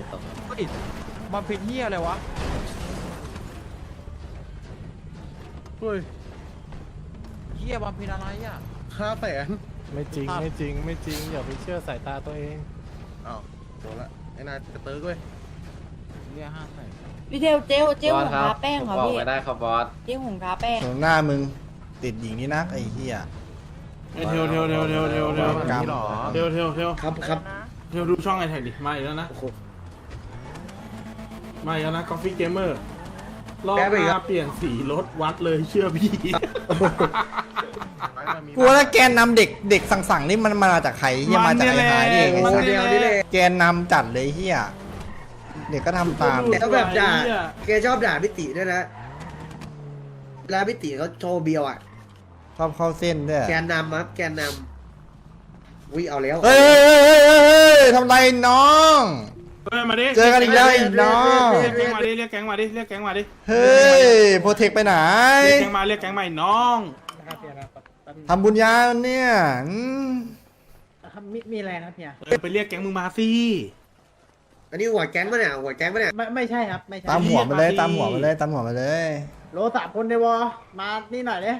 ไม่ตรงเฮ้ยบำเพ็ญเฮียอะไรวะ เฮ้ยเฮียบำเพ็ญอะไรอะ ห้าแสนไม่จริงไม่จริงไม่จริงอย่าไปเชื่อสายตาตัวเองอ้าวโดนละไอ้นายกระเติร์กเว้ยเฮียห้าแสนพี่เทลเจลเจลบอหสงครับทาแป้งผมเหรอบอกพี่ไม่ได้ครับบอสเจลหงทาแป้งตรงหน้ามึงติดหญิงนี่นักไอ้เหี้ยเทลเทลเทลเทลเทลเทลกรรมเทลเทลเทลครับครับ เทลดูช่องไอแท็กดิมาอีกแล้วนะ มาอีกแล้วนะกาแฟเกมเมอร์รอบหน้าเปลี่ยนสีรถวัดเลยเชื่อพี่ กูว่าแล้วแกนนำเด็กเด็กสั่งๆนี่มันมาจากใครเหี้ยมาจากไอ้หายนี่เองมันโมนี่เดแหลละนี่เลยแกนนำจัดเลยเหี้ยเด็กก็ทำตามแกก็แบบด่าแกชอบด่าพิติด้วยนะเวลาพิติเขาโชว์เบียวอะ ชอบเข้าเส้นด้วยแกนนำครับแกนนำวิเอาแล้วเฮ้ยเฮ้ยเฮ้ยเฮ้ยเฮ้ยทำไรน้อง เฮ้ยมาดิเจอกันอีกแล้วไอ้น้องเรียกแก๊งมาดิเรียกแก๊งมาดิเรียกแก๊งมาดิเฮ้ยโปรเทคไปไหนเรียกแก๊งมาเรียกแก๊งมาไอ้น้องทำบุญญาเนี่ยอืมมีมีอะไรนะเพียเออไปเรียกแก๊งมึงมาสิอันนี้หัวแก๊งปะเนี่ยหัวแก๊งปะเนี่ยไม่ไม่ใช่ครับไม่ใช่ตามหัวมาเลยตามหัวมาเลยตามหัวมาเลยโลสามคนในวอมานี่หน่อยเลย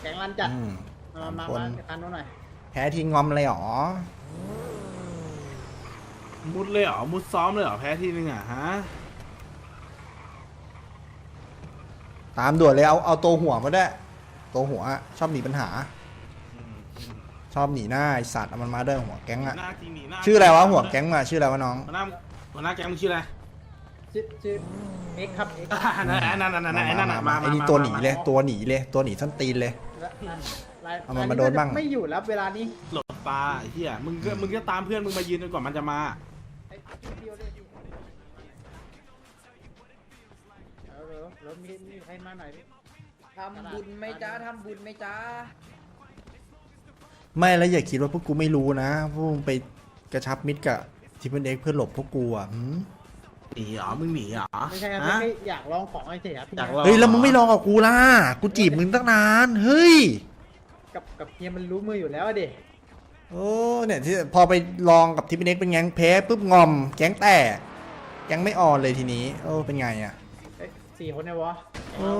แข่งรันจัดอืมมามาคนมากันนู้นหน่อยแพ้ทีงอมเลยเหรอ มุดเลยเหรอ มุดซ้อมเลยเหรอ แพ้ทีนึงอะฮะ ตามด่วนเลยเอาเอาตัวหัวมาด้วยตัวหัวชอบหนีปัญหา ชอบหนีหน้าไอสัตว์เอามันมาด้วยหัวแก๊งอะหน้าจริงหนีหน้าชื่ออะไรวะหัวแก๊งมาชื่ออะไรวะน้องหัวหน้าหัวหน้าแก๊งมึงชื่ออะไรชื่อชื่อเอ็กครับเอ็กอ่านั่นไอ้นั่นนั่นนั่นไอ้นั่นน่ะมาไอ้มานี่มาตัวหนีมาเลยตัวหนีเลยตัวหนีส้นตีนเลย เอามันมาโดนบ้าง ไม่อยู่แล้วเวลานี้ หลบตาไอ้เหี้ยมึงก็มึงก็ตามเพื่อนมึงมายืนจนกว่ามันจะมาไอ้ เดียวเลยเออเออรถมีมีใครมาไหนทำบุญไหม่จ้าทำบุญไหม่จ้าไม่แล้วอย่าคิดว่าพวกกูไม่รู้นะ พวกมึงไปกระชับมิตรกับทิปเปิลเอ็กเพื่อหลบพวกกูอะหืมหนีเหรอมึงหนีเหรอไม่ใช่ครับฮะแค่อยากลองของไอ้เสียครับอยากลอง เฮ้ยแล้วมึงไม่ลองกับกูล่ะ กูจีบมึงตั้งนาน เฮ้ย กับกับเฮียมันรู้มืออยู่แล้วอะเด็ก โอ้เนี่ยที่พอไปลองกับทิปเปิลเอ็กเป็นไงแพ้ปุ๊บงอม แก๊งแตกยังไม่ออนเลยทีนี้ โอ้เป็นไงอะสี่คนในวอโอ้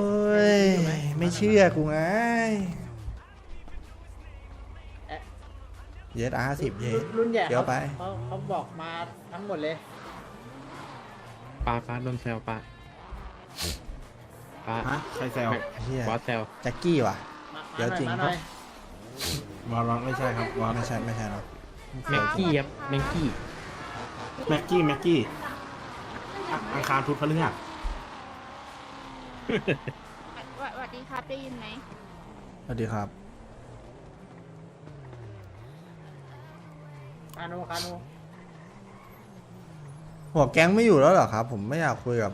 ยไม่เชื่อกูไงเยสอาร์สิบเยสรุ่นใหญ่เดี๋ยวไป เขาเขาบอกมาทั้งหมดเลยป้าป้าโดนแซวป้าป้าฮะใครแซวเฮียบอสแซวแจ็คกี้ว่ะ มาเดี๋ยวจริงมาหน่อย วอลล็อกไม่ใช่ครับวอลไม่ใช่ไม่ใช่เนาะแม็กกี้ครับแม็กกี้แม็กกี้แม็กกี้อะอังคารพุธพฤหัสสวัสดีครับได้ยินไหมสวัสดีครับ คาโนคาโนหัวแก๊งไม่อยู่แล้วเหรอครับ ผมไม่อยากคุยกับ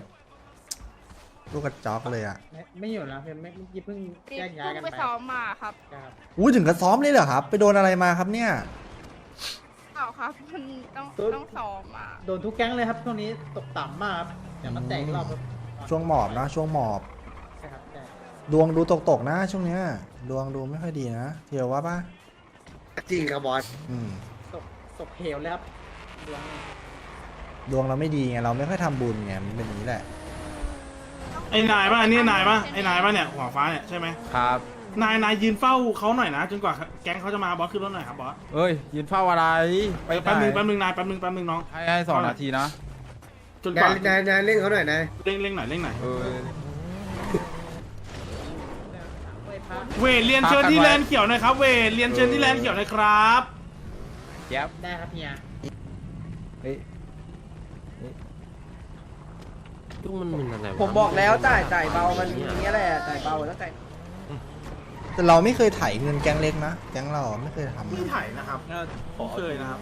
ลูกกระจอกเลยอะไม่ไม่อยู่นะเพื่อนไม่เมื่อกี้เพิ่งเพิ่แยกย้ายกันงไปไปซ้อมมาครับครับอู้ถึงกับซ้อมเลยเหรอครับ ไปโดนอะไรมาครับเนี่ย เปล่าครับมันต้องต้องซ้อมอะโดนทุกแก๊งเลยครับช่วงนี้ตกต่ำมากครับอย่ามาแตกรอบครับช่วงหมอบนะ ช่วงหมอบ ใช่ครับใช่ดวงดูตกๆนะ ช่วงเนี้ย ดวงดูไม่ค่อยดีนะเทียวว่าปะจริงครับบอสอืม ตกตกเหวเลยครับดวง ดวงเราไม่ดีไงเราไม่ค่อยทำบุญไงมันเป็นอย่างนี้แหละ ไอ้นายป่ะอันนี้นายป่ะไอ้นายป่ะเนี่ยหัวฟ้าเนี่ยใช่ไหมครับ นายนายยืนเฝ้าเขาหน่อยนะจนกว่าแก๊งเขาจะมาบอสขึ้นรถหน่อยครับบอสเอ้ย ยืนเฝ้าอะไร ไปแป๊บไหนนึงแป๊บนึงนายแป๊บนึงแป๊บนึงน้องให้ให้สองนาทีนะ จนกนายว่านายนายเล่นเขาหน่อยนายเร่งเร่งหน่อยเร่งหน่อยเออ เว้ยพระเวทเรียนเชิญที่แลนด์เขียวหน่อยครับเวทเรียนเชิญที่แลนด์เขียวหน่อยครับแก๊บได้ครับเฮีย เฮ้ย ตุ้งมันมึนอะไรวะผมบอกแล้วจ่ายจ่ายเบามันอย่างเงี้ยแหละจ่ายเบาแล้วจ่ายแต่เราไม่เคยไถเงินแก๊งเล็กนะแก๊งเราไม่เคยทำไม่ถ่ายนะครับไม่เคยนะครับ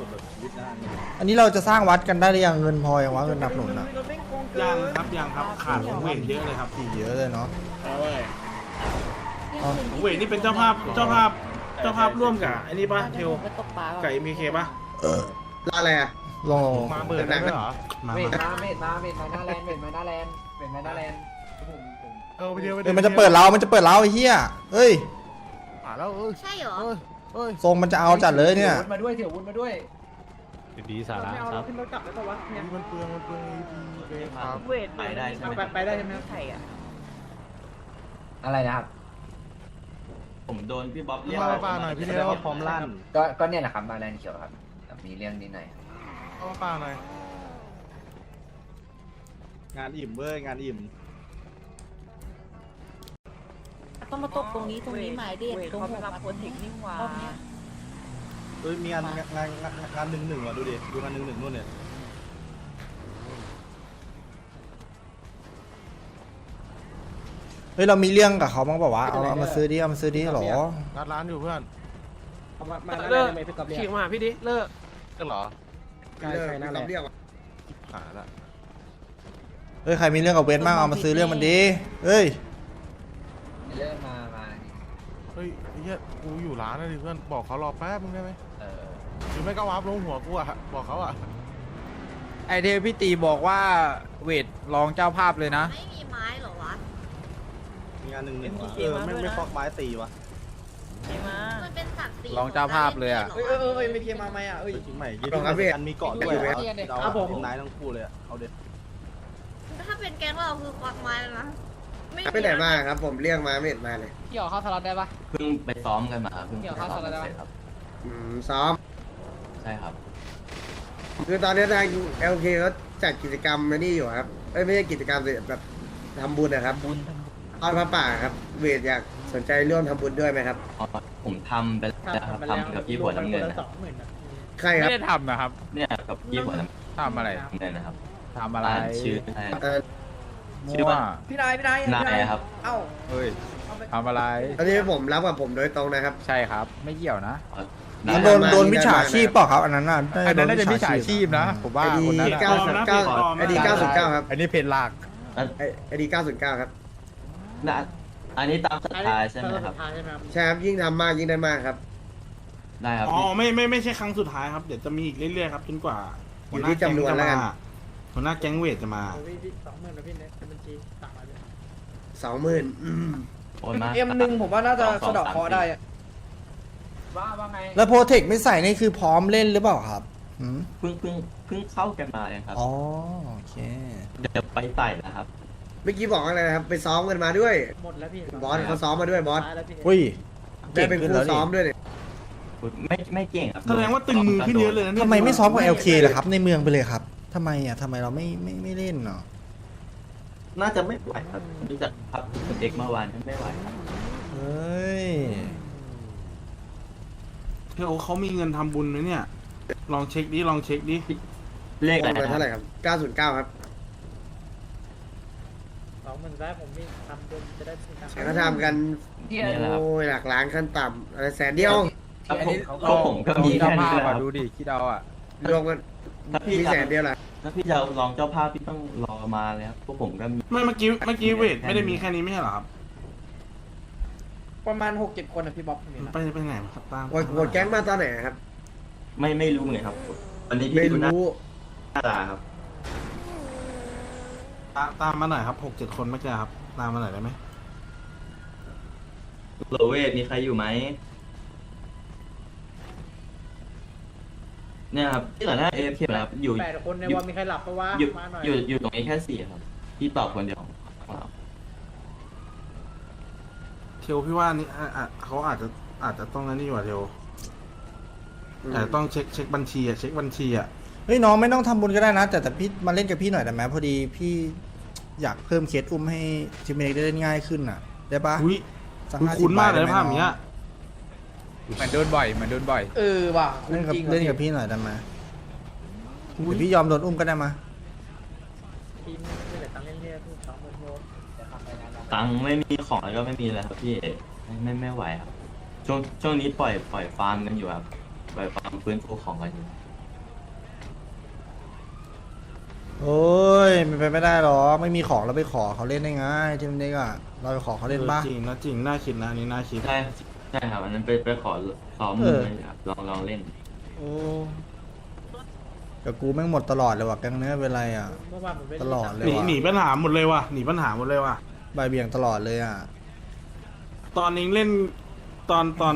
อันนี้เราจะสร้างวัดกันได้หรือยังเงินพอยังวะเงินหนับหนุนอะยังครับยังครับขาดของเวทเยอะเลยครับอีกเยอะเลยเนาะนี่อ๋อคืนของเวทนี่เป็นเจ้าภาพเจ้าภาพเจ้าภาพร่วมกับไอ้นี่ป่ะเทลไปตกปลาก่อนกับเอ็มเคป่ะ รออะไรอะลองมาเบิดได้ด้วยเหรอมาเวทมามาเวทมาเวทมาหน้าแลนด์เวทมาหน้าแลนด์เวทมาหน้าแลนด์เออไปเดียวไปเฮ้ยมันจะเปิดเรามันจะเปิดเราไอ้เหี้ยเฮ้ยอ่าแล้วเอ้ยใช่เหรอ เอ้ยเอ้ยทรงมันจะเอาจัดเลยเนี่ย ถือวุธมาด้วยถือวุธมาด้วยดีสาระไม่เอาครัเราบขึ้นรถกลับได้ปะวะเนี่ยมันเปลืองมันเปลืองเอพีครับเวทไปได้ใช่ไหมไปไปได้ใช่ไหมไข่อะอะไรนะครับผมโดนพี่บ๊อบเรียกมาป่าหน่อยพี่เดียวพร้อมลั่นก็ก็เนี่ยแหละครับมาแลนด์เขียวครับแต่มีเรื่องนิดหน่อย เอามาป่าหน่อย งานอิ่มเว้ยงานอิ่ม ต้องมาตกตรงนี้ตรงนี้หมายเด็ดตรงหัวรับโปรเทคนิ่งวาเฮ้ยมีงานงานงานงานหนึ่งหนึ่งว่ะดูดิดูงานหนึ่งหนึ่งนู่นเนี่ยเฮ้ยเรามีเรื่องกับเขาบ้างเปล่าวะเอาเอามาซื้อดิเอามาซื้อดิเหรอนัดร้านอยู่เพื่อน มามาหน้าแลนด์ไม่ไปกับเรียขี่มาพี่ดิเลิกก็เหรอ ใช่ใช่หน้าแลนด์เรียกขาละเฮ้ยใครมีเรื่องกับเวทบ้างเอามาซื้อเรื่องมันดิเฮ้ยเรื่องมามาดิเฮ้ยไอ้เหี้ยกูอยู่ร้านนะดิเพื่อนบอกเขารอแป๊บนึงได้ไหมเออหรือไม่ก็วาร์ปลงหัวกูอะบอกเขาอะไอเทพี่ตีบอกว่าเวทรองเจ้าภาพเลยนะ ไม่มีไม้เหรอวะมีงานหนึ่งหนึ่งว่ะเออไม่ไม่ฟอกไม้ตีว่ะ มันเป็นสัตว์สีลองเจ้าภาพเลยอะ เอ้ยเออเออเออไม่เคมาไหมอะเอ้ยจริงไหมยี่สิบอันมีเกาะด้วยอะเราครับผมเป็นนายทั้งคู่เลยอะเอาเด็ดถ้าเป็นแก๊งเราคือควักไม้แล้วนะไปไหนมาครับผมเรียกมาไม่เห็นมาเลยเกี่ยวเข้าสล็อตได้ปะ เพิ่งไปซ้อมกันมาเพิ่งเดี๋ยวไปเข้าซ้อมสล็อตเสร็จครับอืมซ้อม ใช่ครับ คือตอนนี้ทาง LK เขาจัดกิจกรรมไอ้นี่อยู่ครับเอ้ยไม่ใช่กิจกรรมสิแบบทำบุญนะครับ บุญท อดพระป่าครับ เวทอยากสนใจร่วมทำบุญด้วยไหมครับ อ๋อผมทำไปแล้วครับทำกับพี่หัวน้ำเงินนะสองหมื่นนะใครคไม่รับได้ทำนะครับ เนี่ยกับพี่หัวน้ทำอะไรำเงินนะครับทำอะไร ร้านชื่ออะไรเอ่อชื่อมั่วว่าพี่นายพี่นายนายครับ เอ้าเฮ้ยทำอะไร อันนี้ผมรับกับผมโดยตรงนะครับ ใช่ครับ ไม่เกี่ยวนะมันโดนโดนมิจฉาชีพเปล่าครับอันนั้นน่ะอันนั้นน่าจะมิจฉาชีพนะ ผมว่าไอดีคนนั้นเก้าอะสิบเก้าไอดีเก้าสิบเก้าครับอันนี้เพจหลักไอดีเก้าสิบเก้าครับ นะอันนี้ตามศรัทธาใช่ไหมครับสุดท้ายใช่ไหมครับ ใช่ครับยิ่งทำมากยิ่งได้มากครับ ได้ครับอ๋อพี่ไม่ไม่ไม่ใช่ครั้งสุดท้ายครับ เดี๋ยวจะมีอีกเรื่อยๆครับจนกว่าอยู่ที่จำนวนแล้วกันหัวหน้าแก๊งเวทจะมาโอ้ยพี่สองหมื่นนะพี่เนี่ยเป็นบัญชีฝากมาเลยสองหมื่นโอนมาเอ็มหนึ่งผมว่าน่าจะสองสองสะเดอกเคราะห์ได้สามอะว่าว่าไงแล้วโปรเทคไม่ใส่นี่คือพร้อมเล่นหรือเปล่าครับหืมเพิ่งเพิ่งเพิ่งเข้ากันมาเองครับ อ๋อโอเค เดี๋ยวไปใส่นะครับ เมื่อกี้บอกอะไรนะครับไปซ้อมกันมาด้วย หมดแล้วพี่บอสเขาซ้อมมาด้วยบอสตายแล้วพี่อุ้ยได้เป็นครูซ้อมด้วยเนี่ยไม่ไม่เก่งครับแสดงว่าตึงมือขึ้นเยอะเลยนะเนี่ยทำไมไม่ซ้อมกับ LK ล่ะครับ ในเมืองไปเลยครับทำไมอะทำไมเราไม่ไม่ไม่เล่นเนาะน่าจะไม่ไหวครับดูจากครับคุณเอกเมื่อวานไม่ไหวครับเฮ้ยเฮ้ยโอ้เขามีเงินทำบุญไหมเนี่ย ลองเช็คดิลองเช็คดิเลขโออะไรนไปนะคเท่าไหรับร่ครับเก้าศูนย์เก้าครับส องหมื่นได้ผมมีทำบุญจะได้ซื้อตังค์แต่ก็ทำกันนี่แหละครับโอ้ยหลักล้านขั้นต่ำอะไรแสนเดียวครับผมเขาก็ผมก็มีเจ้าแค่ภานี้พแหละคอะรับดูดิคิดเอาอะรวมกันถ้าพี่มีจะแสนเดียวแหละถ้าพี่จะลองเจ้าภาพพี่ต้องรอมาเลยครับพวกผมก็มีไม่เมื่อกี้เมื่อกี้เวทไม่ได้มีแค่นี้ไม่ใช่เหรอครับประมาณหกเจ็ดคนอะพี่บ๊อบเนี่ยนะไปไปไหนมาครับตามหมดหมดแก๊งมาตอนไหนครับ ไม่ไม่รู้เลยครับวันนี้ไม่พี่ดูหน้ารู้ตาครับ ตามตามมาหน่อยครับหกเจ็ดคนเมื่อกี้ครับ ตามมาหน่อยได้ไหมโลเวทมีใครอยู่ไหมเนี่ยครับที่เหลือหน้าเอฟครับอยู่ แปดคนในวันมีใครหลับปะวะอยู่มาหน่อยอยู่อยู่ตรงนี้แค่สี่ครับ พี่ตอบคนเดียวของเราเทลพี่ว่านี่อะอะเขาอาจจะอาจจะต้องนั่นนี่ว่ะเทลอืมแต่ต้องเช็คเช็คบัญชีอะเช็คบัญชีอะเฮ้ยน้องไม่ต้องทำบุญก็ได้นะ แต่แต่พี่มาเล่นกับพี่หน่อยได้ไหมพอดีพี่ อยากเพิ่มเคสอุ้มให้ทีมเล็กได้เล่นง่ายขึ้นอะ ได้ปะอุ้ยสักคุณห้าสิคุ้นมากเลยใบได้นะไหภาพอย่างเนี้ยเหมือนโดนบ่อยเหมือนโดนบ่อย เออว่ะเล่นกับจริงว่ะเล่นกับพี่หน่อยได้ไหมเดี๋ยวพี่ยอมโดนอุ้มก็ได้มาทีมไม่เหลือตังค์เล่นเรียพี่สองหมื่นโลตังค์ไม่มีของแล้วก็ไม่มีเลยครับพี่ไม่ไม่ไม่ไหวครับช่วงช่วงนี้ปล่อยปล่อยฟาร์มกันอยู่ครับปล่อยฟาร์มฟื้นฟูของกันอยู่ โอ้ยมันเป็นไม่ได้หรอกไม่มีของเราไปขอเขาเล่นได้ไงทีมเล็กอะเราไปขอเขาเล่นปะ จริงนะจริงน่าคิดนะอันนี้น่าคิด ใช่ใช่ครับอันนั้นไปไปขอซ้อมเออ เลยครับลองลองเล่น โอ้กับกูแม่งหมดตลอดเลยว่ะแกังเนื้อเป็นไรอะเมื่อวานผมไปตลอดเลยหนีว่ะหนีปัญหาหมดเลยว่ะหนีปัญหาหมดเลยว่ะใบายเบี่ยงตลอดเลยอะ ตอนนี้เล่นตอนตอน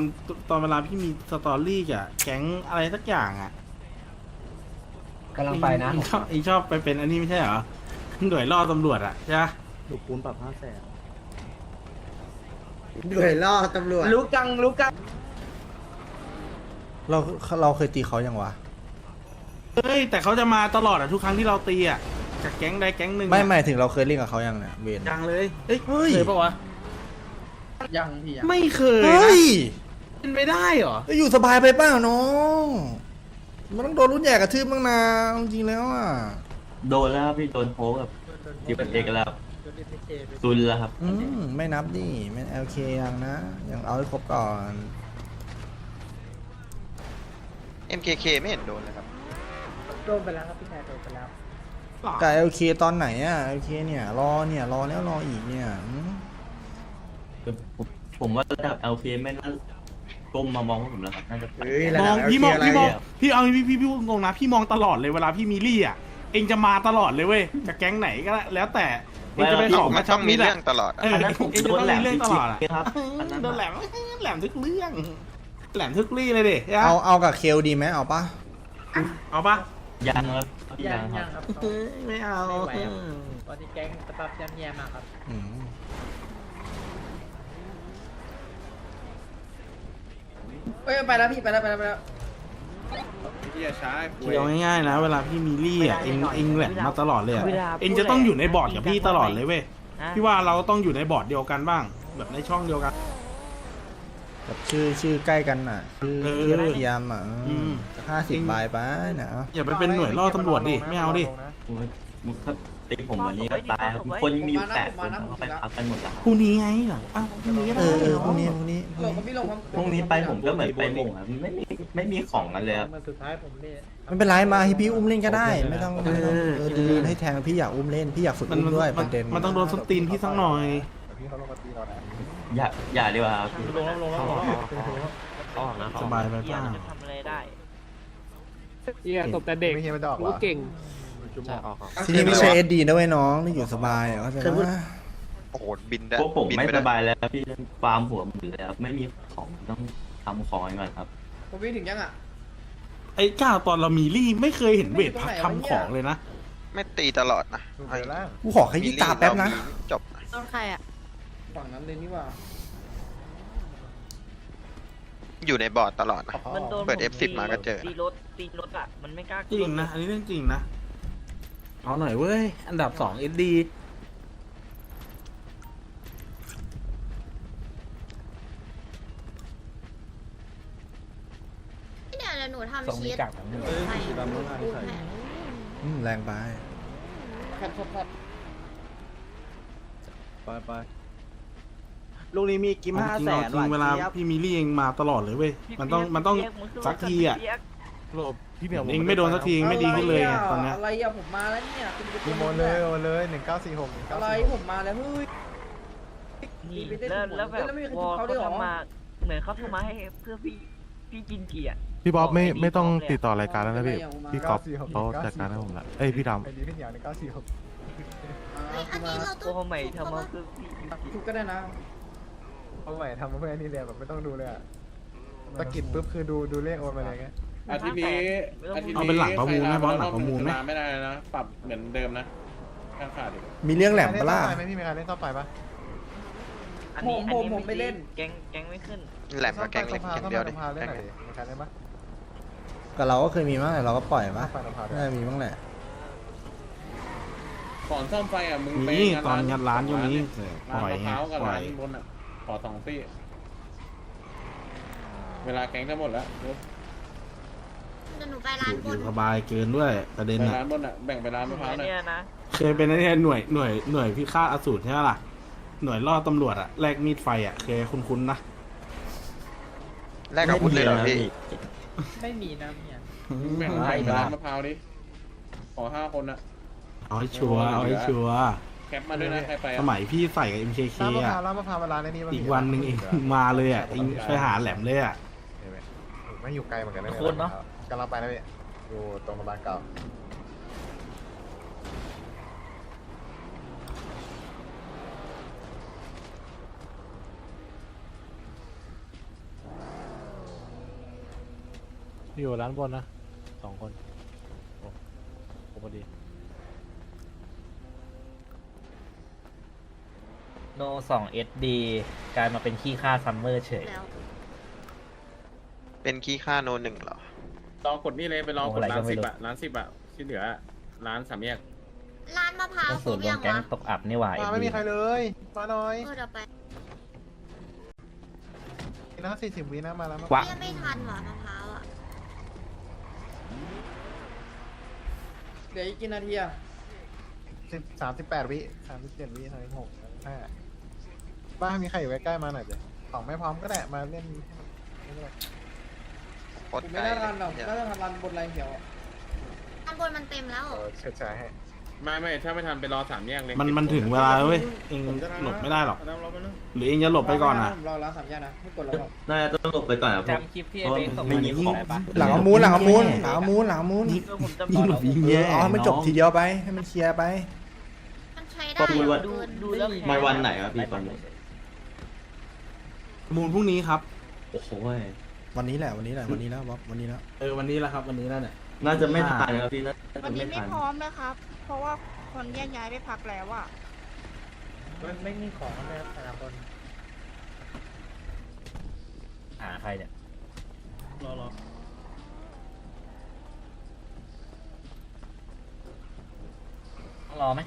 ตอนเวลาพี่มีสตอรี่กับแก๊งอะไรสักอย่างอะ กำลังไปนะเองชอบเองชอบไปเป็นอันนี้ไม่ใช่เหรอหน่วยล่อตำรวจอะใช่ปะถูกปูนปรับห้าแสนด้วยล่อตำรวจ รู้กังรู้กังเราเราเคยตีเขายังวะ เฮ้ยแต่เขาจะมาตลอดอะทุกครั้งที่เราตีอะจากแก๊งใดแก๊งหนึ่งอะไม่หมายถึงเราเคยเล่นกับเขายังเนี่ยเวนยังเลยเอ้ยเฮ้ยเคยปะวะยังพี่ยังไม่เคยเฮ้ยนะเป็นไม่ได้เหรอ อยู่สบายไปเปล่าน้อง มันต้องโดนรุ่นใหญ่กระทืบบ้างนะจริงๆแล้วอะ โดนแล้วครับพี่โดนโฮกับจีบเอกแล้วครับซุนแล้วครับอืมไม่นับดิไม่เอลเคยังนะ ยังเอาให้ครบก่อน MKK ไม่เห็นโดนเลยครับ โดนไปแล้วครับพี่ชายโดนไปแล้ว กับเอลเคตอนไหนอะเอลเคเนี่ย รอเนี่ยรอแล้วรออีกเนี่ยอืมผมผมว่าระดับ LP ไม่น่า ก้มมามองพวกผมแล้วครับน่าจะเฮ้ยระมดัอบงพี่มอง LK พี่มองอะไรพี่เอาพี่พี่พี่พูดตรงนะพี่มองตลอดเลยเวลาพี่มีลี่อะเองจะมาตลอดเลยเว้ยจากแก๊งไหนก็แล้วแต่เองจะไปขอมัมานต้ชัอกงมีมิดเรื่อะองตลอดอะเอออันนั้นผมเองจะโดต้อนงแหลมีมเรื่องตลอดอะจริงๆครับอันนั้นโดนแหลอะมแหลมทุกเรื่อง แหลมทุกลี่เลยดิใช่ปะเอาเอากับเคลดีไหมเอาปะเอาปะยังครับยัยังงคยัรับงครับไม่เอา ไม่ไหวครับ ตอนนี้แก๊งสตาฟย่ำแย่มากครับ อืม เอ้ยไปแล้วพี่ไปแล้วไปแล้วไปแล้วคือเอาง่ายๆนะ เวลาพี่มีลี่อะเองเองแหลมมาตลอดเลยอะเองจะต้องอยู่ในบอร์ดกับพี่ตลอดเลยเว้ยพี่ว่าเราต้องอยู่ในบอร์ดเดียวกันบ้าง แบบในช่องเดียวกัน แบบชื่อชื่อใกล้กันอะชื่อเออเทียบเทียมอะอืม ห้าสิบใบไปนะเอาอย่าไปเป็นหน่วยล่อตำรวจดิไม่เอาดิโอ้ ยมุกถ้าตีผมวันนี้ก็ตายครับคนมีอยู่แปดคนเขาไปพักกันหมดแล้วครับพรุ่งนี้ไงเหรออ้าวพรุ่งนี้ก็เอได้อเออพรุ่งนี้พรุ่งนี้พหลรุ่งงนี้กับพี่หลงครับพรุ่งนี้ไปผมก็เหมือนไปหม่งครับไม่มีไม่มีของกันเลยครับมันสุดท้ายผมเนี่ย ไม่เป็นไรมาให้พี่อุ้มเล่นก็ได้ ไม่ต้องไม่ต้องเออเดินให้แทงพี่อยากอุ้มเล่นพี่อยากฝึกมันอุ้มมันด้วยปมันระเด็น มันต้องโดนสตีนพี่สักหน่อยอย่าอย่าดีกว่าครับพี่ลงแล้วลงแล้วลงแล้วสบายไปป้าทำอะไรได้เฮียตบแต่เด็กไม่เห็น ไม่ได้ออกรู้วะเก่งที่นี่ไม่ใช่เอสดีนะเว้ยน้องนี่อยู่สบายอะเข้าใจไหมโอ้โหบินได้พวกผมบินไม่ปสด้บายแล้วพี่ฟาร์มหัวหมุนเลยครับไม่มีของต้องทำของก่อนครับ ผมวิ่งถึงยังอะ ไอ้ก้าวตอนเรามีลี่ไม่เคยเห็นเวทพักทำของเลยนะ ไม่ตีตลอดนะดูไปล่างกูขอขยี้ตาแป๊บนะมีลี่จบนะต้นใครอะ ฝั่งนั้นเลยนี่หว่าอยู่ในบอร์ดตลอดนะ มันโดนเปิดผม F10 มาก็เจอ ตีรถตีรถอะ มันไม่กล้าจริงนะ อันนี้เรื่องจริงนะ เอาหน่อยเว้ย อันดับสองเอ็ดดีเดี๋ยวหนูทำสองนี้ชีสกักผมเอ้ยสีดำแล้วนะที่ใส่อืมแรงไปแคทแคทแคทไปไปลูกนี้มีกิมห้าจริงแสๆนจริงเวลาพี่มีลี่เองมาตลอดเลยเว้ย มันต้องมันต้องสักทีอะโลบ พี่เหนียวเองไม่โดนสักทีไม่ดีขึ้นเลยไงตอนเนี้ยอะไรอะผมมาแล้วเนี่ยคุณจะโมเลยโมเลยหนึ่งเก้าสี่หกหนึ่งอะเก้าไรสี่หกผมมาแล้วเฮ้ยนี่แล้วแล้วแบบแล้วไม่มีใครวอลเขาด้วยเหรอเขาทำมาเหมือนเขาทำมาให้เพื่อพี่พี่กินเกียร์ พี่บ๊อบไม่บอกไอ้นี่ไม่ต้องบ๊อบเลยอะติดต่อรายการแล้วนะพี่พี่ก๊อฟเขาจัดการให้ผมละเอ้ยพี่ดไอ้ดีพี่เหนียวหนึ่งเก้าสี่หกอันนี้เราตัวใหม่ทำมาเพื่อพี่กินเกียทุกร์ก็ได้นะเอาใหม่ทำมาเพื่อนี่เลยแบบไม่ต้องดูเลยอะตะกิดปุ๊บคือดูดูเลขโอนมาเลยไง อาทิตย์นี้อาทิตย์เอาเป็นหลังประมูลไหมบอสหลังประมูลไหมไม่ได้นะปรับเหมือนเดิมนะข้างขาดอีกมีเรื่องแหลมปะล่ะไหมพี่มีใครเล่นเข้าไปปะอันนี้อันนี้ไม่เล่นแก๊งแก๊งไม่ขึ้นแหลมกับแกงเล็กอย่างเดียวดิพาเล่นแกงหน่อยเล็กดิมีใครเล่นปะกับเราก็เคยมีมั้งแต่เราก็ปล่อยปะไปน้ำพาด้วยน่าจะมีบ้างแหละก่อนซ่อมไฟอะมึงนี่ตอนงัดร้านอยู่นี้ปล่อยไงปล่อยบนอะขอสองซี่เวลาแก๊งจะหมดแล้ว เดี๋ยวหนูไปร้านอบนยู่สบายเกินด้วยประเด็นไปอะร้านบนอะแบ่งไปร้านมะพร้าวไอ้หน่อยเนี่ยนะเคยเป็นไอ้เนี่ยหน่วยหน่วยหน่วยพิฆาตอสูรใช่ไหมล่ะหน่วยล่อตำรวจอะแลกมีดไฟอะเคยคุ้นๆนะ แลกกับพุทธเลยเหรอพี่ ไม่มีนะเนี่ยแบ่งแบ่งไปร้านมะพร้าวดิขอห้าคนอะ เอาให้ชัวร์เอาให้ชัวร์แคปมาด้วยนะใครไปสมัยพี่ใส่กับ MKK ร้านมะพอะร้าวร้านมะพร้าวมาร้านไอ้นี่ปะอีกวันหนึ่งเองมาเลยอะเองไปหาแหลมเลยอะไม่อยู่ไกลเหมือนกันนะโคนเนอะ กำลังไปนะพี่อยู่ตรงโรงพยาบาลเก่าอยู่ร้านบนนะสองคนพอดี โนสองเอสดีกลายมาเป็นขี้ค่าซัมเมอร์เฉย แล้ว เป็นขี้ค่าโนหนึ่งเหรอ ลองกดนี่เลยไปลองกดโอ้อะไรร้าก็นไม่สิบรู้อะร้านสิบอะที่เหลือร้านสามแยกร้านมะพร้าวต้องครสูบตรรวยัมงแก๊งวะตกอับนี่หว่ามาไม่มีใครเลย มาหน่อยเออเดี๋ยวไปนะสี่สิบวินะมาแล้วมา วะเรียกไม่ทันว่ะมะพร้าวอะเดี๋ยวอีกกี่นาทีอะสิบสามสิบแปดวิสามสิบเจ็ดวิสามสิบหกสามสิบห้าบ้านมีใครอยู่ใกล้ๆมาหน่อยจ้ะของไม่พร้อมก็ได้มาเล่นเรื่อยโคตรไกลเลยน่าจะทำรันบนไรเขียวอันบนมันเต็มแล้วๆเออเชิดชายให้ไม่ไม่ถ้าไม่ทันไปรอสามแยกเลยมันมันถึงเวลาแล้วเว้ยเองหลบไม่ได้หรอกหรือเองจะหลบไปก่อนอะรอร้านสามย่านนะไม่กดแล้วหรอกน่าจะต้องหลบไปก่อนครับ จำคลิปที่ไอ้เพราะเบงส่งไม่มามีในของได้ปะหลังเอามูลหลังเอามูลหลังเอามูลหลังเอามูลยิ่งหลบยิ่งเอแย่อเอาให้มันจบทีเดียวไปให้มันเคลียร์ไป มันใช้ก็ได้มูลวันดูดูแล้วมันวันไหนครับพี่ตอนนี้มูลพรุ่งนี้ครับ โอ้โหวั นนี้แหละวันนี้แหละวันนี้แล้วบ๊อบวันนี้แล้วเออวันนี้แหละครับวันนี้แล้วเนี่ย น่าจะไม่ทันครับพี่น่าจะวันนี้ไม่ไม่ทันพร้อมนะครับ เพราะว่าคนแยกย้ายไปพักแล้วอะมันไม่มีของนะแต่ละคนหาใครเนี่ยรอรอต้องรอไหม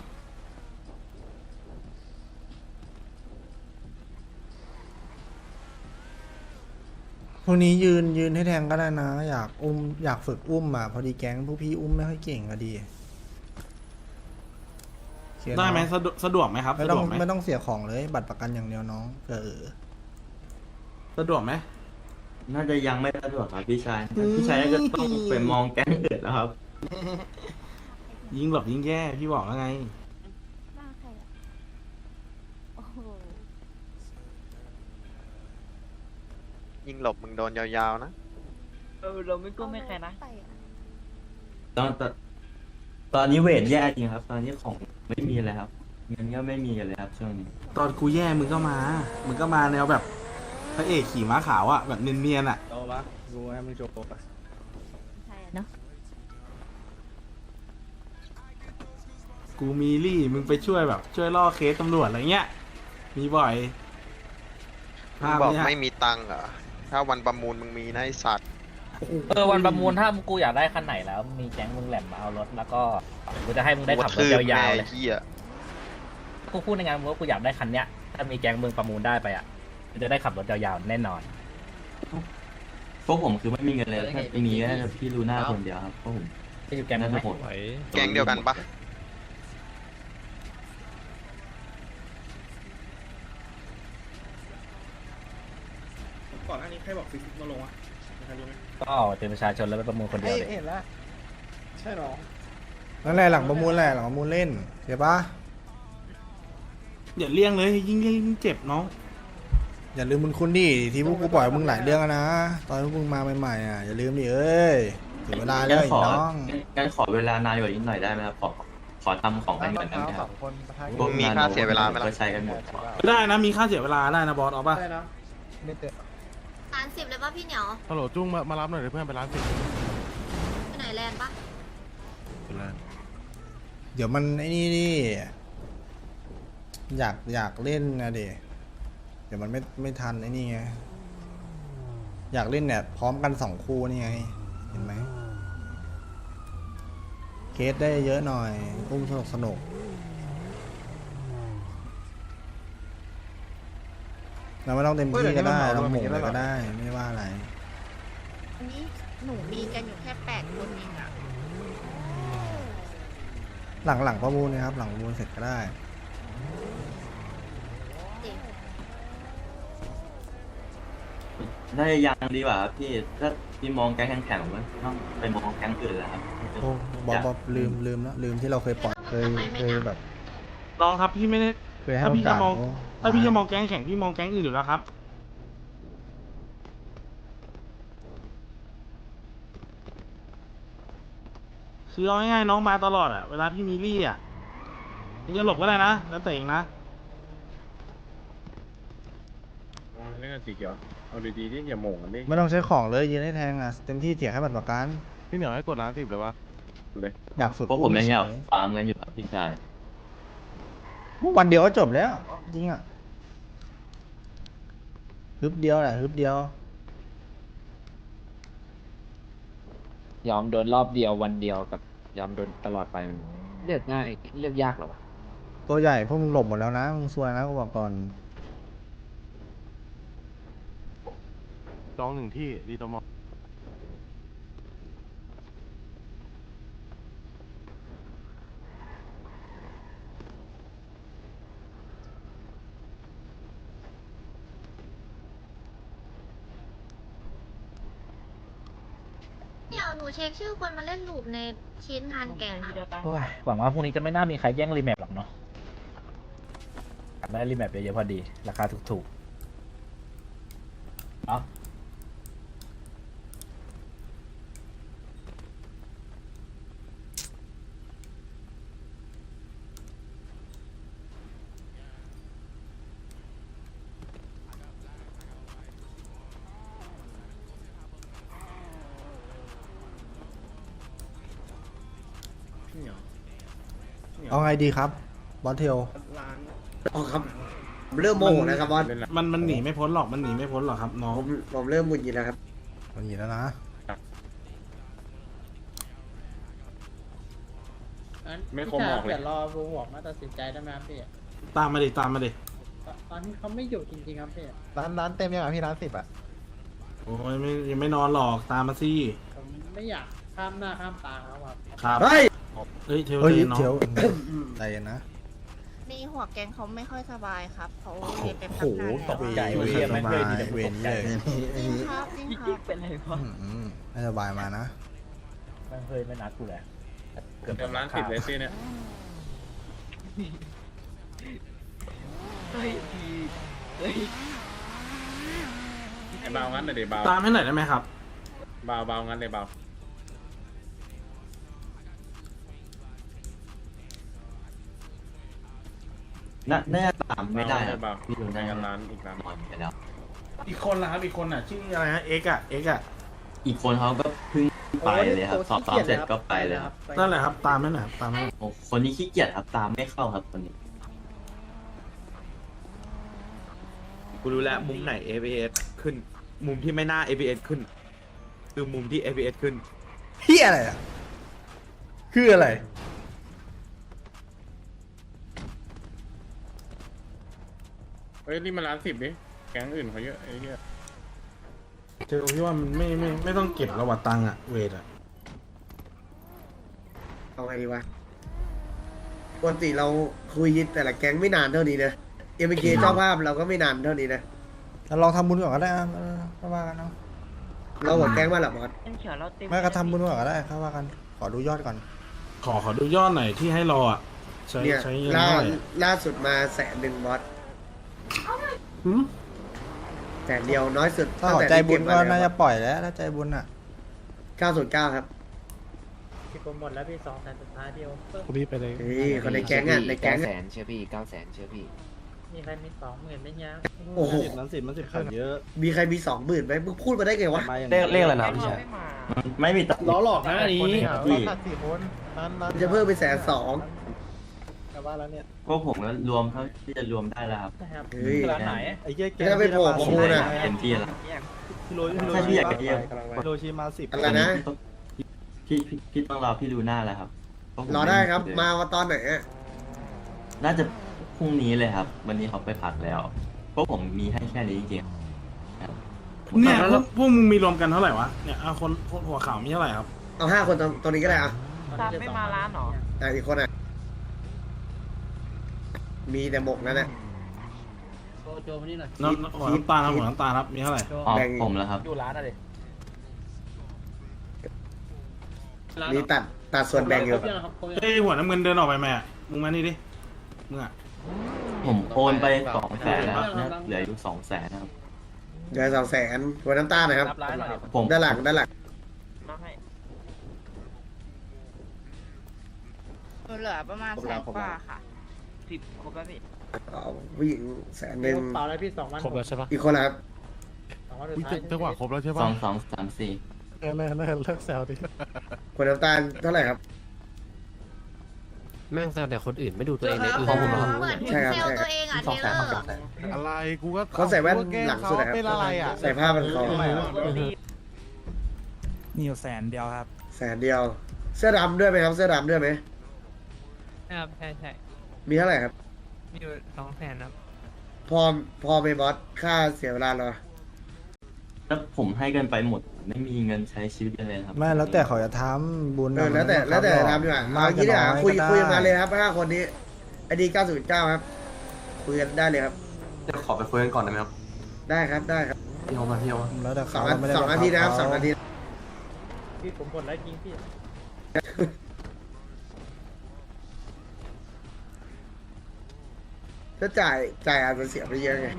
พวกนี้ยืนยืนให้แทงก็ได้นะ อยากอุ้มอยากฝึกอุ้มอะพอดีแก๊งพวกพี่อุ้มไม่ค่อยเก่งอะดีเคลียร์ได้ไหมน้องสะดวกสะดวกไหมครับไม่สะต้ดองวกไหมไม่ต้องเสียของเลย บัตรประกันอย่างเดียวน้องเออสะดวกไหมน่าจะยังไม่สะดวกครับพี่ชาย พี่ชายน่าจะต้องไปมองแก๊งอื่นแล้วครับ ยิ่งหลบยิ่งแย่พี่บอกแล้วไง ยิงหลบมึงโดนยาวๆนะ เออเราไม่ก็ไม่ใครนะไปอะตอนตอนตอนนี้เวทแย่จริงครับ ตอนนี้ของไม่มีเลยครับเงินก็ไม่มีกันเลยครับช่วงนี้ตอนกูแย่มึงก็มา มึงก็มาแนวแบบพระเอกขี่ม้าขาวอะแบบเนียนๆอะโตปะกูให้มึงโจบปะใช่เนาะกูมีลี่มึงไปช่วยแบบ ช่วยล่อเคสตำรวจอะไรเงี้ย มีบ่อยมึงภาพบอกเนี้ยไม่มีตังค์เหรอ ถ้าวันประมูลมึงมีนะไอสัตว์เออวันประมูลถ้ากูอยากได้คันไหนแล้ว มีแก๊งมึงแหลมมาเอารถแล้วก็กูจะให้มึงได้ขับรถทืบยาวๆแม่เลยเฮียกูพูดในงานมึงว่ากูอยากได้คันเนี้ยถ้ามีแก๊งมึงประมูลได้ไปอะกูจะได้ขับรถยาวๆแน่นอน พวกผมคือไม่มีเงินเลยถ้ามีก็น่าจะพี่ลูน่าคนเดียวครับพวกผมจะอยู่แก๊งมึน่างไหมจะหมดไหวแก๊งเดียวกันปะ ก่อนหน้านี้ใครบอก ฟิสิกมาลงวะใครรู้ไหมก็เป็นประชาชนแล้วไปประมูลคนเดีเอ้ยวยเลยเห็นแล้วใช่หรอนั่นแหละหลังประมูลแหละหลังประมูลเล่นเดี๋ยวปะอย่าเลี่ยงเลยยิ่งเลี่ยงยิ่งเจ็บน้องอย่าลืมมึงคุณดิที่พวกกูปล่อยมึงหลายเรื่องแล้วนะ ตอนที่มึงมาใหม่ๆอะอย่าลืมดิเอ้ยถึงเวลาแล้วงั้นไอ้ขอน้องงั้นขอเวลานานกว่านี้หน่อยได้ไหมครับขอขอทำของกันก่อนได้ไหมคสรัอบงคนปะทะมึงมีค่าเสียเวลาไหมล่ะก็ใช้กันหมดได้นะมีค่าเสียเวลาได้นะบอสเอาป่ะได้นะไม่เตะ ร้านสิบเลยป่ะพี่เหนียวฮัลโหลจุ้งมามารับหน่อยเดี๋ยวเพื่อนไปร้านสิไปไหนแลนด์ปะเป็นไรเดี๋ยวมันไอ้นี่ดิอยากอยากเล่นนะเดเดี๋ยวมันไม่ไม่ทันไอ้นี่ไง อยากเล่นเนี่ยพร้อมกันสองคู่นี่ไง เห็นไหม เคสได้เยอะหน่อยอุ้มสนุกสนุก เราไม่ต้องเต็มที่ก็ได้เราหม่งเลยก็ได้ไม่ว่าอะไรอันนี้หนูมีกันอยู่แค่แปดคนเองอะหลังหลังประมูลนะครับ หลังประมูลเสร็จก็ได้น่าจะยังดีกว่าครับพี่ถ้าพี่มองแก๊งแข็งๆผมก็ต้องไปมองแก๊งอื่นแล้วครับโอ้บอบอบลืมลืมแล้วลืมที่เราเคยปล่อยเคยเคยแบบลองครับพี่ไม่ได้เคยให้ถ้าโอพี่กาจะสมองโอ้ ถ้าพี่จะมองแก๊งแข่งพี่มองแก๊งอื่นอยู่แล้วครับ คือเอาง่ายๆน้องมาตลอดอะเวลาพี่มีลี่อะมึงจะหลบก็ได้นะ แล้วแต่เองนะเรื่องสีเขียวเอาดีๆที่อย่าโหม่งกันดิไม่ต้องใช้ของเลยยืนให้แทงอะเต็มที่เสียแค่บัตรประกันพี่เหนียวให้กดร้านสิบเลยวะเลยอยากฝึกพวกผมอุ้เนี่ยฉฟาร์มกันอยู่ครับพี่ชาย วันเดียวก็จบแล้ว จริงอะฮึบเดียวแหละฮึบเดียว ยอมโดนรอบเดียววันเดียวกับ ยอมโดนตลอดไปมันเลือกง่ายเลือกยากหรอวะตัวใหญ่พวกมึงหลบหมดแล้วนะมึงซวยนะกูบอกก่อนจองหนึ่งที่ดีตมอ เดี๋ยวหนูเช็คชื่อคนมาเล่นลูปในชิ้นงานแก่ค่ะโอ้ยหวังว่าพรุ่งนี้จะไม่น่ามีใครแย่งรีแมปหรอกเนาะอยากได้รีแมปเยอะๆพอดี ราคาถูกๆ ดีครับบอสเทลร้านอ๋อครับผมเริ่มโมโหแล้วครับบอสมันมันหนีไม่พ้นหรอกมันหนีไม่พ้นหรอกครับน้อง ผมผมเริ่มหงุดหงิดแล้วครับมันหนีแล้วนะไม่คมออกเลยเดี๋ยวรอบูหัวมาตัดสินใจได้ไหมครับพี่ ตามมาดิตามมาดิตอนนี้เขาไม่อยู่จริงๆครับพี่ ร้านร้านเต็มยังอะพี่ร้านสิบอะโอ้ยไม่ยังไม่นอนหรอกตามมาสิผมไม่อยากข้ามหน้าข้ามตาเขาครับ ครับ เฮ้ย เฮ้ยเทลเฮ้ยเทลน้องเทลใจเย็นนะ นี่หัวแกงเขาไม่ค่อยสบายครับเขาโอ้เรียนไปโหพักนานแล้วตกใจเวเหี้ยรไม่มาเคยดีแต่เวรนี้เลยจริงครับจริงครับเป็นไรวะอืมไม่สบายมานะ มันเคยไม่นัดกูแหละเกือบร้านปิดเลยสิเนี่ยเฮ้ยเฮ้ยไอ้เบางั้นเลยเดี๋ยวเบาตามให้หน่อยได้ไหมครับ เบาเบางั้นเลยเบา น่าน่าจะตามไม่ได้ครับเบาพี่ดูในน่าจะกันร้านอีกร้านนอนไปแล้ว อีกคนละครับอีกคนอะชื่ออะไรฮะเอ็กอะเอ็กอะอีกคนเขาก็เพิ่งไปเลยครับสอบสอบเสร็จก็ไปเลยครับนั่นแหละครับตามให้หน่อยครับตามให้หน่อยโอ้คนนี้ขี้เกียจครับตามไม่เข้าครับคนนี้กูรู้แล้วมุมไหน APS ขึ้น มุมที่ไม่น่า APS ขึ้น คือมุมที่ APS ขึ้นเฮียอะไรอะคืออะไร เฮ้ยนี่มาร้านสิบดิแก๊งอื่นเขาเยอะไอ้เหี้ยเทลพี่ว่ามันไม่ไม่ไม่ต้องเก็บระหว่างตังค์อะเวทอะเอาไงดีวะปกติเราคุยแต่ละแก๊งไม่นานเท่านี้นะเอ็มเคเจ้าภาพเราก็ไม่นานเท่านี้นะเราลองทำบุญก่อนก็ได้นะเออก็ว่ากันเนาะเราหัวแก๊งมาหรอบอสไม่ก็ทำบุญก่อนก็ได้ก็ว่ากัน ขอดูยอดก่อน ขอขอดูยอดหน่อยที่ให้รออะใช้เนี่ยใช้เงินล่าเท่าไหร่อะล่าสุดมาแสนหนึ่งบอส หืมแสนเดียวน้อยสุดถ้าขอใจบุญก็น่าจะปล่อยแล้วถ้าใจบุญอะเก้าส่วนเก้าครับพี่ผมหมดแล้วพี่สองแสนสุดท้ายเดียวกูรีบไปเลยเฮ้ยคนในแก๊งอะในแก๊งแสอะนเชื่อพี่เก้าแสนเชื่อพี่ มีใครมีสองหมื่นไหมเนี่ยโอ้โหนั้นสิมันสิขาดเยอะมีใครมีสองหมื่นไหมมึงพูดมาได้ไงวะเลขเลขอะไรนะพี่ชายไม่มีตัดล้อหลอกนะอันนี้คนเองอะพี่เราตัดสี่คนร้านร้านจะเพิ่มเป็นแสนสองแต่ว่าแล้วเนี่ย พวกผมก็รวมเท่าที่จะรวมได้แล้วครับนะครับเฮ้ย ร้านไหนไอ้เหี้ยแกถ้าไปโผล่ประมูลอะเต็มที่แล้วฮิโรฮิโรถ้าชิพี่อยากจะเยี่ยมฮิโรชิมาสิบอะไรนะ พี่พี่พี่ต้องรอพี่ดูหน้าแล้วครับเพาะผมรอได้ครับเลยมาวันตอนไหนอะน่าจะพรุ่งนี้เลยครับ วันนี้เขาไปพักแล้วเพราะผมมีให้แค่นี้จริงๆครับเนี่ยพวกพวกมึงมีรวมกันเท่าไหร่วะ เนี่ยเอาคนคนหัวขาวมีเท่าไหร่ครับ เอาห้าคนตรงตรงนี้ก็ได้อะตามไม่มาร้านหรอ อะอีกคนอะ มีแต่หมกนั่นแหละ โจโจมานี่หน่อยน้ำหัวน้ำตาลครับหัวน้ำตาลครับมีเท่าไหร่อ๋อแบ่ง ผมแล้วครับ อยู่ร้านอะไรมีตัดตัดส่วนแบ่งอยู่ ครบยังครับครบยังเอ้ยหัวน้ำเงินเดินออกไปไหมอะมึงมานี่ดิมึงอะผมโอนไปสองแสนแล้วนะเหลืออยู่สองแสนนะครับ เดือนสองแสนหัวน้ำตาลนะครับ รับร้านหน่อยผมด้านหลังด้านหลังมาให้เหลือประมาณแสนกว่าค่ะ สิบครบแล้วพี่เอาผู้หญิงแสนหนึ่งเปล่าแล้วพี่สองวันครบแล้วใช่ปะอีกคนละครับสองวันสุดอุ๊ยท้ายจังหวะครบแล้วใช่สปะองสองสามสี่เออเลิกเลิกเลิกแซวดิหัวน้ำตาลเท่าไหร่ครับ แม่งแซวแต่คนอื่นไม่ดูตัวเองในอื่นเหมือนใช่ครับเซลตัวเองอะเทเลอร์อะไรกูก็เขาใส่แว่นกูก็กหลังสุดนะครับเป็นอะไรอะใส่ผ้ามันคอมีอยู่แสนเดียวครับ แสนเดียว เสื้อดำด้วยไหมครับ เสื้อดำด้วยไหมครับใช่ใช่ มีเท่าไหร่ครับ มีอยู่สองแสนครับ พอพอไหมบอสค่าเสียเวลาเราแล้วผมให้กันไปหมด ไม่มีเงินใช้ชีวิตกันเลยนะครับไม่แล้วแต่เขาจะทำบุญเออน่ะแล้วแต่มันแล้วแต่ไม่บังคับทำดีกว่าหรเอาอกงี้ดีกว่าน้อคุยก็คุยมาเลยได้ครับห้าคนนี้ไอดีเก้าศูนย์เก้าครับคุยกันได้เลยครับเดี๋ยวขอไปคุยกันก่อนได้ไหมครับ ได้ครับได้ครับพี่โอมาพี่โอแล้วแต่สอเขางอาเราไม่ได้สองบันาคับทีนะครับเขสองนาที พี่ผมกดไลค์จริงพี่ ถ้าจ่ายจ่ายอาจจะเสียไปเยอะไง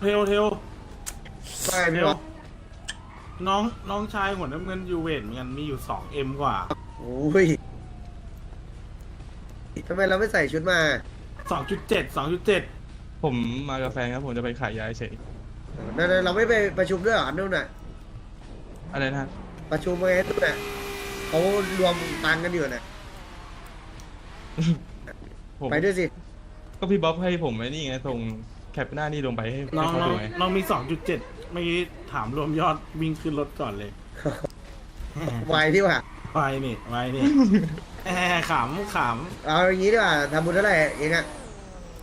เทลเทล ใช่เทพี่ลบอส น้องน้องชายหัวน้ำเงินยูเวนเหมือนกันมีอยู่สองเอ็มกว่าโอ้ยทำไมเราไม่ใส่ชุดมาสองจุดเจ็ดสองจุดเจ็ดผมมากับแฟนครับผมจะไปขายยาเฉยนั่นๆเราไม่ไปประชุมด้วยเหรอนู่นน่ะ อะไรนะประชุมไงนู่นน่ะเขารวมตังค์กันอยู่น่ะผมไปด้วยสิ ก็พี่บ๊อบให้ผมไอ้นี่ไงส่งแคปหน้านี่ลงไปให้น้องให้เขาน้องดูไง น้องมีสองจุดเจ็ด เมื่อกี้ถามรวมยอดวิ่งขึ้นรถก่อนเลย ไวที่ว่าไวนี่ไวนี่แอบขำขเอาอย่างนี้ดีกว่าทำบุญเท่าไหร่เองอะ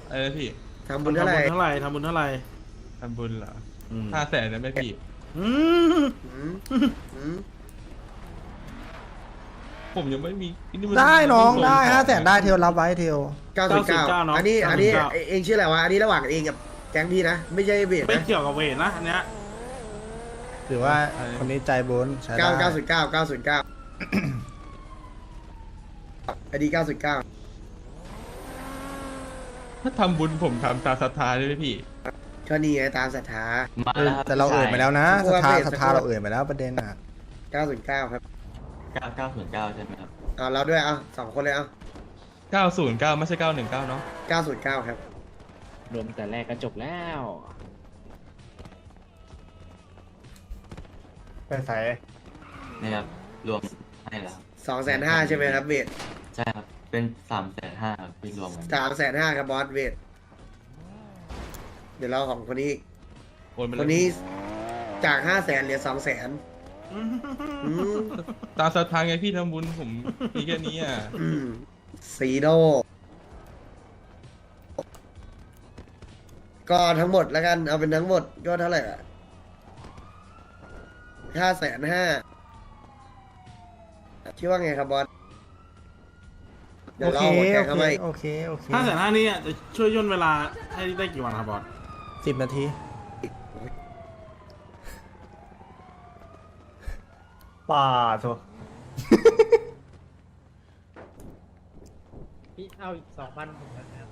อะไรนะพี่ำทำบุญเท่าไหร่เท่าไหร่ทำบุญเท่าไหร่ทำบุญเหรออืมห้าแสนนะแม่พี่ อืมอืมอืมผมยังไม่มีนี่มันได้น้องผมได้ห้าแสนได้เทลรับไว้เทลเก้าสิบเก้าอันนี้อันนี้เองชื่ออะไรวะอันนี้ระหว่างเองกับแก๊งพี่นะไม่ใช่เบียดไม่นะเกี่ยวกับเวทนะอันเนี้ย ถือว่าคนนี้ใจบุญใช้ได้เก้าเก้าศูนย์เก้าเก้าศูนย์เก้าอันนี้เก้าศูนย์เก้าถ้าทำบุญผมทำตามศรัทธาได้ไหมพี่ ก็นี่ไงตามศรัทธามาเออแล้วครับแต่เราเอ่ยไปแล้วนะสัศรักทครู่ธาสัศกรัทครู่ธาเราเอ่ยไปแล้วประเด็นอะเก้าศูนย์เก้าครับเก้าเก้าศูนย์เก้าใช่ไหมครับเอาเราด้วยเอาสองคนเลยเอา909 ไม่ใช่ 919 เนาะเก้าศูนย์เก้าครับ รวมแต่แรกก็จบแล้ว ไปใส่นี่ครับรวมให้แล้วครับสองแสนห้าใช่ไหมครับเวทใช่ครับเป็นสามแสนห้าครับที่รวมกันสามแสนห้าครับบอสเวทเดี๋ยวเราของคนนี้โอนไปคเลยนนี้จากห้าแสนเหลือสองแสนตามศรัทธาไงพี่ทำบุญผมมีแค่นี้อะสีโดก็ทั้งหมดแล้วกันเอาเป็นทั้งหมดก็เท่าไหร่อะ ห้าแสนห้าคิดว่าไงครับบอสเดี๋ยโอวเราเคหัวใจโอเข้าเคมาโอเค โอเคห้าแสนห้านี่จะช่วยย่นเวลาให้ได้กี่วันครับบอสสิบนาที ป่าโถพี่เอาอีกสองพันผมนะครับ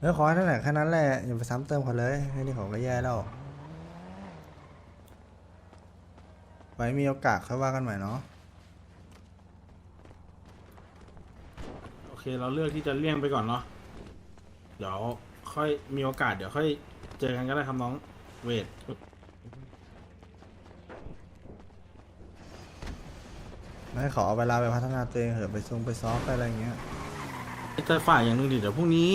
เออขอให้เท่าไหร่แค่นั้นแหละ อย่าไปซ้ำเติมเขาเลยแค่นี้เขาก็แย่แล้ว ไว้มีโอกาสค่อยว่ากันใหม่เนาะ โอเค เราเลือกที่จะเลี่ยงไปก่อนเนาะ เดี๋ยวค่อยมีโอกาสเดี๋ยวค่อยเจอกันก็ได้ครับน้อง เวท ให้เขาเอาเวลาไปพัฒนาตัวเองเถอะไปซงไปซ้อมไปอะไรอย่างเงี้ย จะฝ่ายอย่างหนึ่งดิเดี๋ยวพรุ่งนี้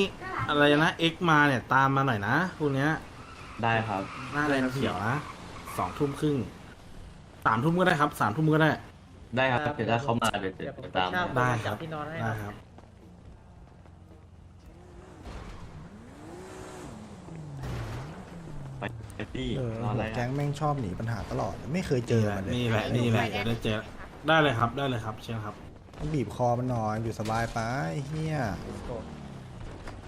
อะไรนะเอ็กมาเนี่ยตามมาหน่อยนะพรุ่งเนี้ยได้ครับ หน้าแรงเขียวนะสองทุ่มครึ่งสามทุ่มก็ได้ครับสามทุ่มก็ได้ ได้ครับเดี๋ยวถ้าเขามาเดี๋ยวเดี๋ยวผมตามเช่า ได้จับที่นอนให้ได้ครับ ไปที่เออรออะไรแก๊งแม่งชอบหนีปัญหาตลอด ไม่เคยเจอมันเลยนี่แหละนี่แหละเดี๋ยวได้เจอได้เลยครับได้เลยครับเชิญครับ บีบคอมันหน่อยอยู่สบายไปเฮียโ